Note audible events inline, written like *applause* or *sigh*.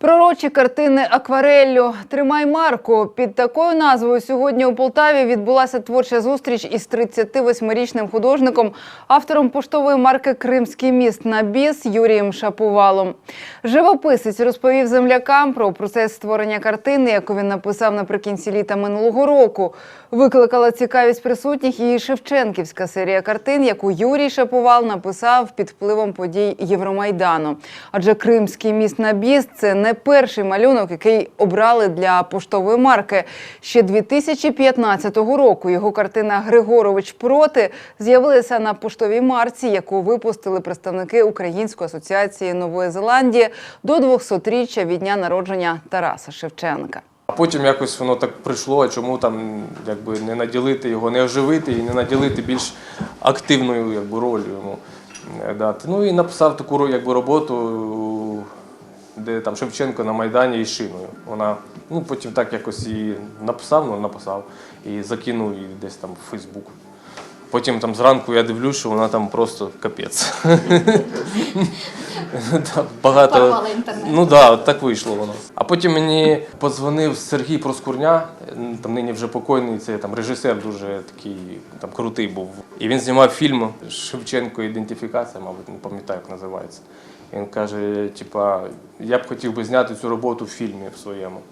Пророчі картини аквареллю Тримай марку. Під такою назвою сьогодні у Полтаві відбулася творча зустріч із 38-річним художником, автором поштової марки Кримський міст на біс Юрієм Шапувалом. Живописець розповів землякам про процес створення картини, яку він написав наприкінці літа минулого року. Викликала цікавість присутніх і Шевченківська серія картин, яку Юрій Шапувал написав під впливом подій Євромайдану. Адже Кримський міст на біс це не перший малюнок, який обрали для поштової марки. Ще 2015 року його картина Григорович проти з'явилася на поштовій марці, яку випустили представники Української асоціації Нової Зеландії до 200-річчя від дня народження Тараса Шевченка. А потім якось воно так прийшло, чому там якби не наділити його, не оживити і не наділити більш активною якби, ролью йому е, дати. Ну і написав таку якби, роботу, де там Шевченко на Майдані із шиною. Вона, ну потім так якось і написав, ну написав, і закинув її десь там в Фейсбук. Потім там зранку я дивлюсь, що вона там просто капець. *laughs* Багато... Ну так, да, так вийшло воно. А потім мені подзвонив Сергій Проскурня, там нині вже покойний, це там режисер дуже такий там крутий був. І він знімав фільм Шевченко ідентифікація, мабуть, не пам'ятаю, як називається. Він каже: типа, я б хотів би зняти цю роботу в фільмі в своєму.